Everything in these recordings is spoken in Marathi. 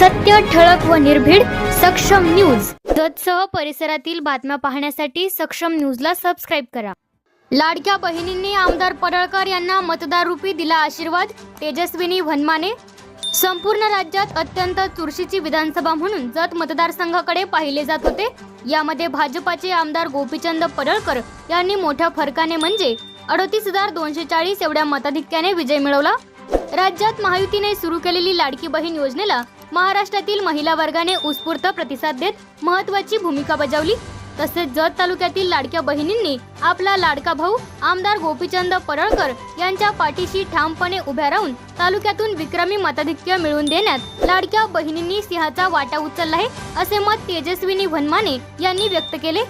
सत्य ठळक व निर्भीड सक्षम न्यूज. जतसह परिसरातील बातम्या पाहण्यासाठी सक्षम न्यूजला सबस्क्राईब करा. लाडक्या बहिणींनी आमदार पडळकर यांना मतदार रूपी दिला आशीर्वाद तेजस्विनी वनमाने. संपूर्ण राज्यात अत्यंत चुरशीची विधानसभा म्हणून जत मतदारसंघाकडे पाहिले जात होते. यामध्ये भाजपाचे आमदार गोपीचंद पडळकर यांनी मोठ्या फरकाने म्हणजे अडतीस हजार दोनशे चाळीस एवढ्या मताधिक्याने विजय मिळवला. राज्यात महायुतीने सुरू केलेली लाडकी बहीण योजनेला महाराष्ट्रातील महिला वर्गाने उत्स्फूर्त प्रतिसाद देत महत्वाची भूमिका बजावली. तसेच जत तालुक्यातील लाडक्या बहिणींनी आपला लाडका भाऊ आमदार गोपीचंद पडळकर यांच्या पाठीशी ठामपणे उभ्या राहून तालुक्यातून विक्रमी मताधिक्य मिळवून देण्यात लाडक्या बहिणींनी सिंहाचा वाटा उचलला आहे असे मत तेजस्विनी वनमाने यांनी व्यक्त केले.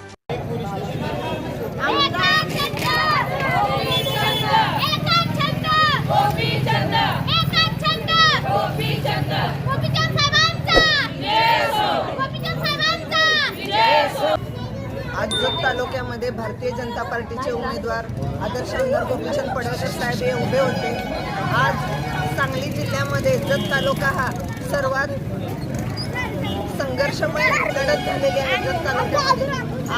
आज जत तालुक्यामध्ये भारतीय जनता पार्टीचे उमेदवार आदर्श आमदार गोपीचंद पडळकर साहेब हे उभे होते. आज सांगली जिल्ह्यामध्ये जत तालुका हा सर्वात संघर्षमय लढत झालेली आहे जत तालुक्यामध्ये.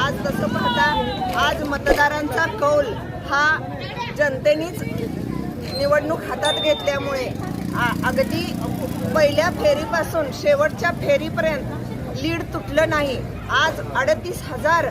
आज तसं पाहता आज मतदारांचा कौल हा जनतेनेच निवडणूक हातात घेतल्यामुळे आ- अगदी पहिल्या फेरीपासून शेवटच्या फेरीपर्यंत लीड तुटलं नाही. आज अडतीस हजार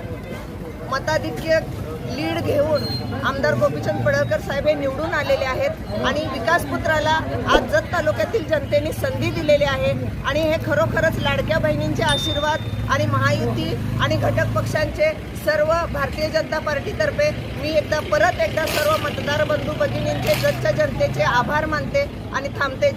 मताधिक्य लीड घेऊन आमदार गोपीचंद पडळकर साहेब हे निवडून आलेले आहेत आणि विकासपुत्राला आज जत तालुक्यातील जनतेने संधी दिलेली आहे आणि हे खरोखरच लाडक्या बहिणींचे आशीर्वाद आणि महायुती आणि घटक पक्षांचे सर्व भारतीय जनता पार्टीतर्फे मी एकदा परत एकदा सर्व मतदार बंधू भगिनींचे जतच्या जनतेचे आभार मानते आणि थांबते.